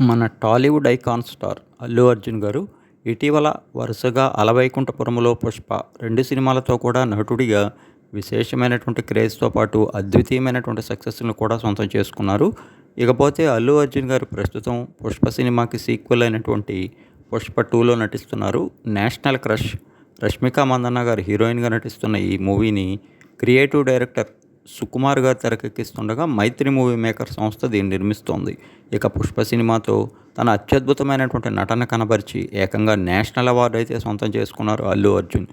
మన Tollywood icon star Allu Arjun గారు ఇటీవల వరుసగా అలవైకుంఠపురములో పుష్ప రెండు సినిమాలతో కూడా నటుడిగా విశేషమైనటువంటి క్రేజ్తో పాటు అద్వితీయమైనటువంటి సక్సెస్ను కూడా సొంతం చేసుకున్నారు. ఇకపోతే అల్లు అర్జున్ గారు ప్రస్తుతం పుష్ప సినిమాకి సీక్వెల్ అయినటువంటి పుష్ప టూలో నటిస్తున్నారు. నేషనల్ క్రష్ రష్మిక మందన్న గారు హీరోయిన్గా నటిస్తున్న ఈ మూవీని క్రియేటివ్ డైరెక్టర్ సుకుమార్ గారు తెరకెక్కిస్తుండగా మైత్రి మూవీ మేకర్ సంస్థ దీన్ని నిర్మిస్తోంది. ఇక పుష్ప సినిమాతో తన అత్యద్భుతమైనటువంటి నటన కనబరిచి ఏకంగా నేషనల్ అవార్డు అయితే సొంతం చేసుకున్నారు అల్లు అర్జున్.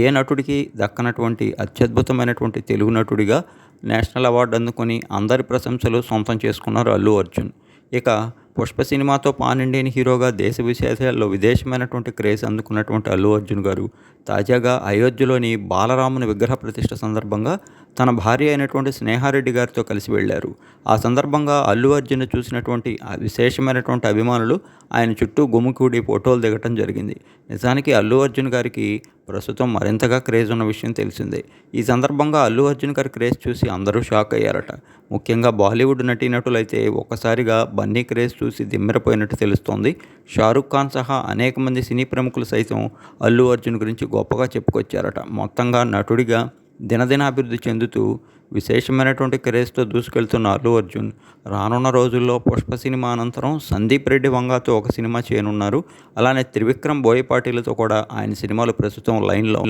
ఏ నటుడికి దక్కనటువంటి అత్యద్భుతమైనటువంటి తెలుగు నటుడిగా నేషనల్ అవార్డు అందుకొని అందరి ప్రశంసలు సొంతం చేసుకున్నారు అల్లు అర్జున్. ఇక పుష్ప సినిమాతో పాన్ ఇండియన్ హీరోగా దేశ విశేషాల్లో విదేశమైనటువంటి క్రేజ్ అందుకున్నటువంటి అల్లు అర్జున్ గారు తాజాగా అయోధ్యలోని బాలరాముని విగ్రహ ప్రతిష్ట సందర్భంగా తన భార్య అయినటువంటి స్నేహారెడ్డి గారితో కలిసి వెళ్ళారు. ఆ సందర్భంగా అల్లు అర్జున్ చూసినటువంటి విశేషమైనటువంటి అభిమానులు ఆయన చుట్టూ గుమ్మికూడి ఫోటోలు దిగటం జరిగింది. నిజానికి అల్లు అర్జున్ గారికి ప్రస్తుతం మరింతగా క్రేజ్ ఉన్న విషయం తెలిసిందే. ఈ సందర్భంగా అల్లు అర్జున్ గారి క్రేజ్ చూసి అందరూ షాక్ అయ్యారట. ముఖ్యంగా బాలీవుడ్ నటీనటులైతే ఒక్కసారిగా బన్నీ క్రేజ్ చూసి దిమ్మెరపోయినట్టు తెలుస్తోంది. షారుఖ్ ఖాన్ సహా అనేక మంది సినీ ప్రముఖులు సైతం అల్లు అర్జున్ గురించి గొప్పగా చెప్పుకొచ్చారట. మొత్తంగా నటుడిగా దినదినాభివృద్ధి చెందుతూ విశేషమైనటువంటి క్రేజ్తో దూసుకెళ్తున్న అల్లు అర్జున్. రానున్న రోజుల్లో పుష్ప సినిమా అనంతరం సందీప్ రెడ్డి వంగాతో ఒక సినిమా చేయనున్నారు. అలానే త్రివిక్రమ్ బోయపాటిలతో కూడా ఆయన సినిమాలు ప్రస్తుతం లైన్లో